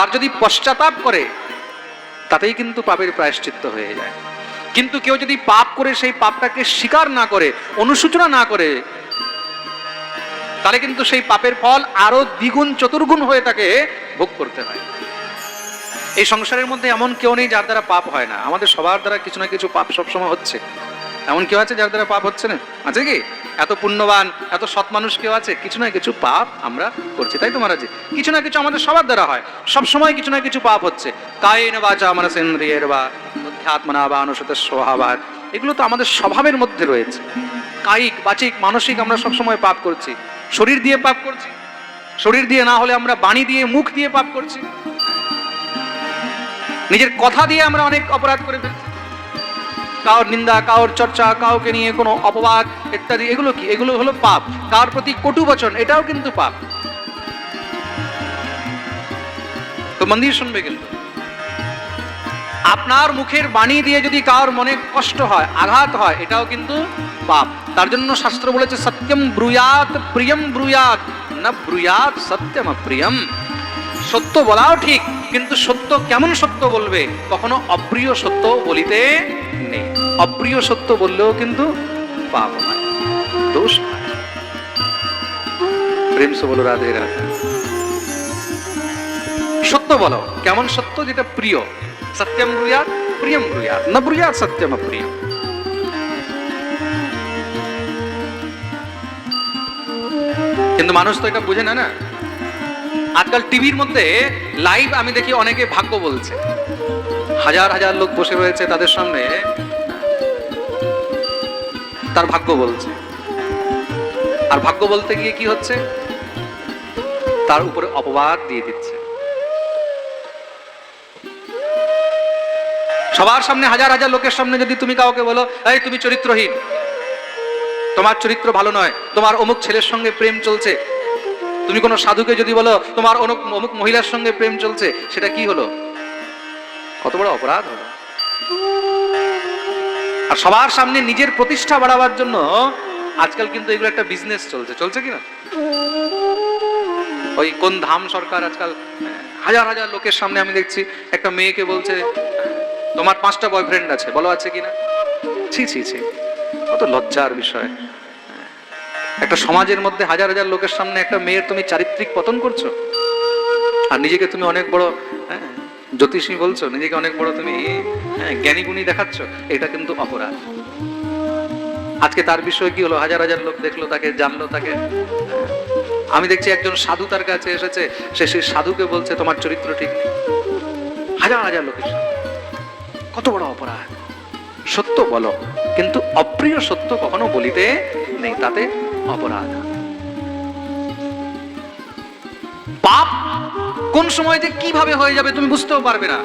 তার যদি পশ্চাতাপ করে, তাতেই কিন্তু পাপের প্রায়শ্চিত্ত হয়ে যায়। কিন্তু কেউ যদি পাপ করে, সেই পাপটাকে স্বীকার না করে, অনুসূচনা না করে, তাহলে কিন্তু সেই পাপের ফল আরও দ্বিগুণ, চতুর্গুণ হয়ে তাকে ভোগ করতে হয়। এই সংসারের মধ্যে এমন কেউ নেই যার দ্বারা পাপ হয় না। আমাদের সবার দ্বারা কিছু না কিছু পাপ সবসময় হচ্ছে। এমন কেউ আছে যার দ্বারা পাপ হচ্ছে না? আছে কি? এত পুণ্যবান, এত সৎ মানুষ কেউ আছে? কিছু না কিছু পাপ আমরা করছি, তাই তো মহারাজ? কিছু না কিছু আমাদের সবার দ্বারা হয়। সব সময় কিছু না কিছু পাপ হচ্ছে। কায়েন বাচা মানসেন্দ্রিয়ের বা আত্মনা বা অনুসত স্বভাবার এগুলো তো আমাদের স্বভাবের মধ্যে রয়েছে। কায়িক, বাচিক, মানসিক আমরা সব সময় পাপ করছি। শরীর দিয়ে পাপ করছি। শরীর দিয়ে না হলে আমরা বাণী দিয়ে মুখ দিয়ে পাপ করছি। নিজের কথা দিয়ে আমরা অনেক অপরাধ করে ফেলছি। কাউর নিন্দা, কাউর চর্চা, কাউকে নিয়ে কোনো অপবাদ ইত্যাদি, এগুলো কি? এগুলো হলো পাপ। কার প্রতি কটু বচন, এটাও কিন্তু পাপ। তো মন দিয়ে শুনবে কিন্তু। আপনার মুখের বাণী দিয়ে যদি কারোর মনে কষ্ট হয়, আঘাত হয়, এটাও কিন্তু পাপ। তার জন্য শাস্ত্র বলেছে, সত্যম ব্রুয়াত প্রিয়ম ব্রুয়াত। না, ব্রুয়াত সত্যম প্রিয়ম। সত্য বলাও ঠিক, কিন্তু সত্য কেমন সত্য বলবে? কখনো অপ্রিয় সত্য বলিতে নেই। অপ্রিয় সত্য বললেও কিন্তু পাপ হয়, দোষ প্রেম বলো, রাধে রাধে। সত্য বলো, কেমন সত্য যেটা প্রিয়? সত্যম ব্রুয়াত প্রিয়ম ব্রুয়াত না ব্রুয়াত সত্যম প্রিয় কিন্তু মানুষ তো এটা বুঝে না না? আজকাল টিভির মধ্যে লাইভ আমি দেখি অনেকে ভাগ্য বলছে। হাজার হাজার লোক বসে রয়েছে তাদের সামনে। তার ভাগ্য বলছে। আর ভাগ্য বলতে গিয়ে কি হচ্ছে? তার উপরে অপবাদ দিয়ে দিচ্ছে। সবার সামনে হাজার হাজার লোকের সামনে যদি তুমি কাউকে বলো, এই, তুমি চরিত্রহীন। তোমার চরিত্র ভালো নয়। তোমার অমুক ছেলের সঙ্গে প্রেম চলছে। তুমি কোনো সাধুকে যদি বলো, তোমার অমুক অমুক মহিলার সঙ্গে প্রেম চলছে, সেটা কি হলো? কত বড় অপরাধ হলো। আর সবার সামনে নিজের প্রতিষ্ঠা বাড়াবার জন্য আজকাল কিন্তু এগুলো একটা বিজনেস চলছে। চলছে কি না? ওই কোন ধাম সরকার আজকাল হাজার হাজার লোকের সামনে আমি দেখছি। একটা মেয়েকে বলছে, তোমার পাঁচটা বয়ফ্রেন্ড আছে, বলো আছে কিনা ছি ছি ছি। কত লজ্জার বিষয়। একটা সমাজের মধ্যে হাজার হাজার লোকের সামনে একটা মেয়ের তুমি চারিত্রিক পতন করছ? আর নিজেকে তুমি অনেক বড় হ্যাঁ, জ্যোতিষী বলছো নিজেকে অনেক বড় তুমি হ্যাঁ, জ্ঞানী গুণী দেখাচ্ছ এটা কিন্তু অপরাধ। আজকে তার বিষয়ে কি হলো? হাজার হাজার লোক দেখল তাকে জানলো তাকে। হ্যাঁ, আমি দেখছি একজন সাধু তার কাছে এসেছে সে সেই সাধুকে বলছে তোমার চরিত্র ঠিক নেই। হাজার হাজার লোকের কত বড় অপরাধ। সত্য বলো কিন্তু অপ্রিয় সত্য কখনো বলিতে নেই। তাতে অপরাধ পাপ কোন সময় যে কীভাবে হয়ে যাবে তুমি বুঝতেও পারবে না।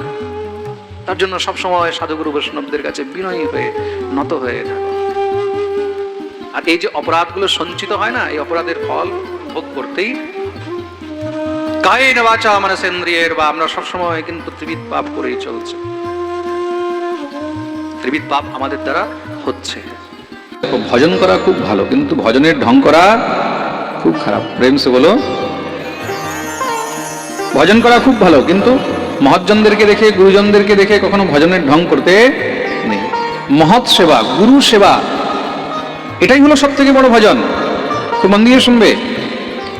তার জন্য সব সময় সাধুগুরু বৈষ্ণবদের কাছে বিনয়ী হয়ে নত হয়ে থাকো। আর এই যে অপরাধগুলো সঞ্চিত হয় না, এই অপরাধের ফল ভোগ করতেই কায়ে বাচা মানসেন্দ্রিয়ের বা আমরা সবসময় কিন্তু ত্রিবিধ পাপ করেই চলছে। ত্রিবিধ পাপ আমাদের দ্বারা হচ্ছে। ভজন করা খুব ভালো, কিন্তু ভজনের ঢং করা খুব খারাপ। প্রেম সে বলো। ভজন করা খুব ভালো, কিন্তু মহৎজনদেরকে দেখে, গুরুজনদেরকে দেখে কখনো ভজনের ঢং করতে নেই। মহৎ সেবা, গুরু সেবা, এটাই হলো সব থেকে বড় ভজন। খুব মন দিয়ে শুনবে,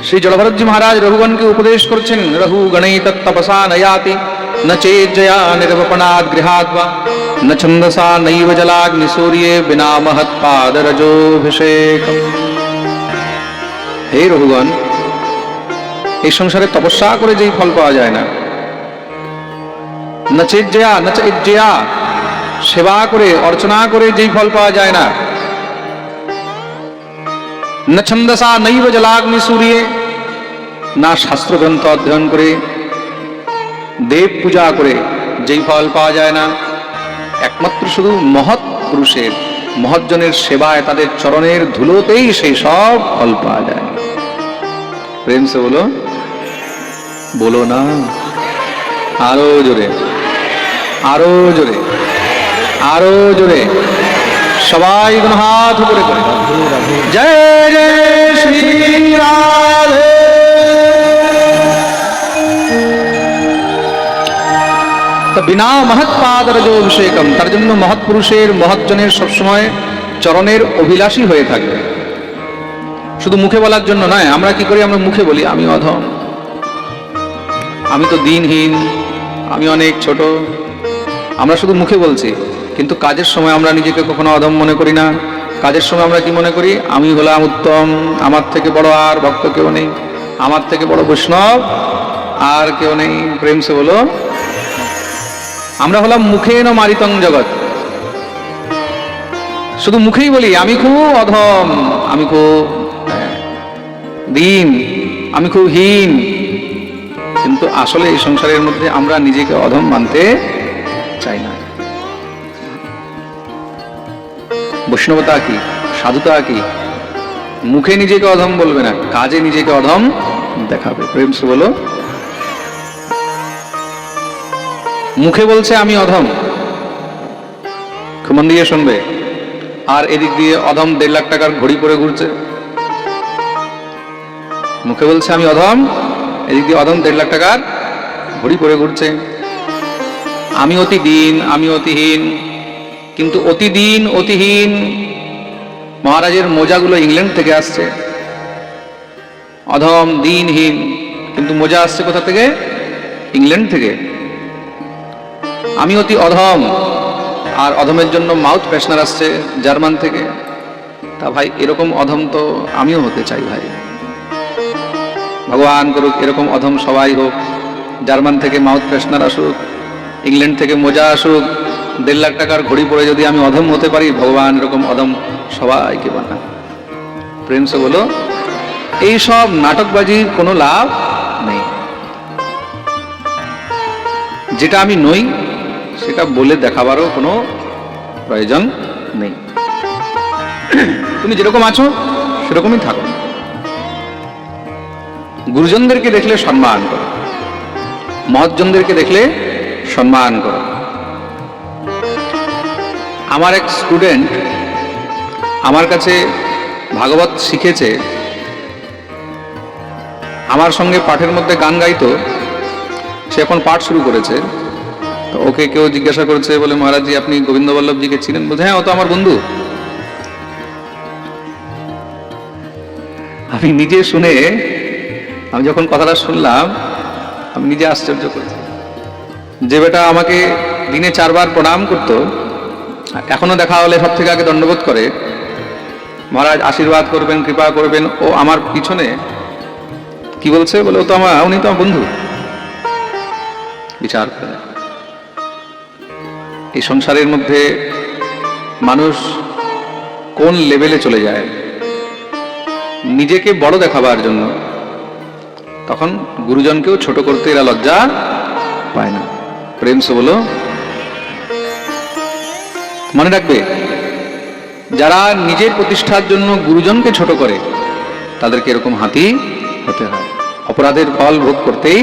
শ্রী জলভরতজি মহারাজ রঘুগণকে উপদেশ করছেন, রঘু গণৈ তপসা নয়াতি নচে জয়া নিরবপনাদ গৃহাদ বা ছন্দসা নৈব জলাগ্নি সূর্যে বিনা মহৎ পাদরজোভিষেক হে রঘুগণ এই সংসারে তপস্যা করে যেই ফল পাওয়া যায় না। ন চেজয়া ন চেজয়া সেবা করে, অর্চনা করে যেই ফল পাওয়া যায় না। ন ছন্দসা নৈব জলাগ্নি সূর্যে না শাস্ত্রগ্রন্থ অধ্যয়ন করে, দেব পূজা করে যেই ফল পাওয়া যায় না। একমাত্র শুধু মহৎ পুরুষের, মহৎজনের সেবায় তাদের চরণের ধুলোতেই সেই সব ফল পাওয়া যায়। প্রেম সে বলো বলো না, আরও জোরে আরও জোরে আরও জোরে, সবাই হাত উপরে করে। জয় জয়, শ্রী রাধে। বিনা মহৎ পাদরজ অভিষেকম। তার জন্য মহৎ পুরুষের মহৎজনের সবসময় চরণের অভিলাষী হয়ে থাকে। শুধু মুখে বলার জন্য নয়, আমরা কি করি? আমরা মুখে বলি, আমি অধম। আমি তো দিনহীন, আমি অনেক ছোট। আমরা শুধু মুখে বলছি, কিন্তু কাজের সময় আমরা নিজেকে কখনো অধম মনে করি না। কাজের সময় আমরা কি মনে করি? আমি হলাম উত্তম, আমার থেকে বড় আর ভক্ত কেউ নেই। আমার থেকে বড় বৈষ্ণব, আর কেউ নেই। প্রেম সে বলো আমরা হলাম মুখে ন মারিতং জগৎ। শুধু মুখেই বলি আমি খুব অধম আমি খুব হ্যাঁ, দিন আমি খুব হীন। কিন্তু আসলে এই সংসারের মধ্যে আমরা নিজেকে অধম মানতে চাই না। বৈষ্ণবতা কি? সাধুতা কি? মুখে নিজেকে অধম বলবে না কাজে নিজেকে অধম দেখাবে। প্রেম সে বলো। মুখে বলছে, আমি অধম। মন দিয়ে শুনবে, আর এদিক দিয়ে অধম দেড় লাখ টাকার ঘড়ি পরে ঘুরছে। মুখে বলছে, আমি অধম। এদিক দিয়ে অধম দেড় লাখ টাকার ঘড়ি পরে ঘুরছে। আমি অতি দিন আমি অতিহীন, কিন্তু অতি দিন অতিহীন। মহারাজের মোজাগুলো ইংল্যান্ড থেকে আসছে। অধম, দিনহীন, কিন্তু মোজা আসছে কোথা থেকে? ইংল্যান্ড থেকে। আমি অতি অধম, আর অধমের জন্য মাউথ ফ্রেশনার আসছে জার্মান থেকে। তা ভাই, এরকম অধম তো আমিও হতে চাই ভাই। ভগবান করুক, এরকম অধম সবাই হোক, জার্মান থেকে মাউথ ফ্রেশনার আসুক, ইংল্যান্ড থেকে মোজা আসুক, দেড় লাখ টাকার ঘড়ি পরে যদি আমি অধম হতে পারি, ভগবান এরকম অধম সবাইকে বানান প্রেম সে বলো, এইসব নাটকবাজির কোনো লাভ নেই। যেটা আমি নই সেটা বলে দেখাবারও কোনো প্রয়োজন নেই। তুমি যেরকম আছো, সেরকমই থাকো। গুরুজনদেরকে দেখলে সম্মান করো। মহৎজনদেরকে দেখলে সম্মান করো। আমার এক স্টুডেন্ট আমার কাছে ভাগবত শিখেছে। আমার সঙ্গে পাঠের মধ্যে গান গাইতো। সে এখন পাঠ শুরু করেছে। ওকে কেউ জিজ্ঞাসা করেছে বলে মহারাজজি আপনি গোবিন্দ বল্লভজিকে ছিলেন বলছে হ্যাঁ ও তো আমার বন্ধু। আমি নিজে শুনে, আমি যখন কথাটা শুনলাম, আমি নিজে আশ্চর্য করেছি যে বেটা আমাকে দিনে চারবার প্রণাম করত, এখনও দেখা হলে সব থেকে আগে দণ্ডবোধ করে। মহারাজ, আশীর্বাদ করবেন, কৃপা করবেন, ও আমার পিছনে কি বলছে? বলে, ও তো আমার, উনি তো আমার বন্ধু। বিচার করে। এই সংসারের মধ্যে মানুষ কোন লেভেলে চলে যায়? নিজেকে বড় দেখাবার জন্য। তখন গুরুজনকেও ছোট করতে এরা লজ্জা পায় না। প্রেম সে বলো, মনে রাখবে, যারা নিজের প্রতিষ্ঠার জন্য গুরুজনকে ছোট করে, তাদেরকে এরকম হাতি হতে হয়। অপরাধের ফল ভোগ করতেই